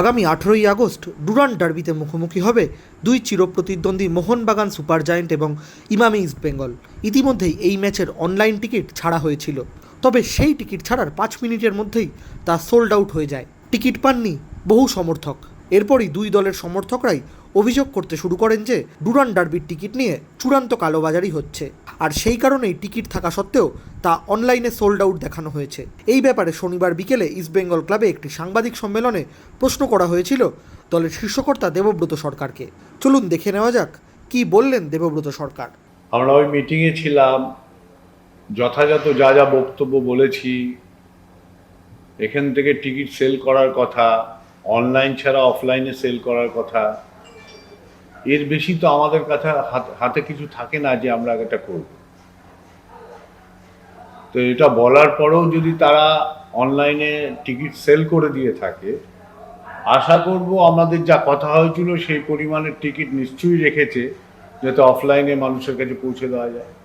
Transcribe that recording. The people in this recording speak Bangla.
আগামী আঠেরোই আগস্ট ডুরান ডার্বিতে মুখোমুখি হবে দুই চিরপ্রতিদ্বন্দ্বী মোহনবাগান সুপার জায়েন্ট এবং ইমামি ইস্ট বেঙ্গল। ইতিমধ্যেই এই ম্যাচের অনলাইন টিকিট ছাড়া হয়েছিল। তবে সেই টিকিট ছাড়ার পাঁচ মিনিটের মধ্যেই তা সোল্ড আউট হয়ে যায়। টিকিট পাননি বহু সমর্থক। এরপরই দুই দলের সমর্থকরাই অভিযোগ করতে শুরু করেন যে ডুরান ডার্বির টিকিট নিয়ে চূড়ান্ত কালোবাজারি হচ্ছে। আর সেই কারণেই টিকিট থাকা সত্ত্বেও তা অনলাইনে সোল্ড আউট দেখানো হয়েছে। এই ব্যাপারে শনিবার বিকেলে ইস্টবেঙ্গল ক্লাবে একটি সাংবাদিক সম্মেলনে প্রশ্ন করা হয়েছিল দলের শীর্ষকর্তা দেবব্রত সরকারকে। চলুন দেখে নেওয়া যাক কি বললেন দেবব্রত সরকার। আমরা ওই মিটিংয়ে ছিলাম, যথাযথ যা যা বক্তব্য বলেছি, এখান থেকে টিকিট সেল করার কথা, অনলাইন ছাড়া অফলাইনে সেল করার কথা এর বেশি তো আমাদের কাছে হাত- কিছু থাকে না যে আমরা এটা করব। তো এটা বলার পরেও যদি তারা অনলাইনে টিকিট সেল করে দিয়ে থাকে, আশা করব আমাদের যা কথা হয়েছিল সেই পরিমাণের টিকিট নিশ্চয়ই রেখেছে, যাতে অফলাইনে মানুষের কাছে পৌঁছে দেওয়া যায়।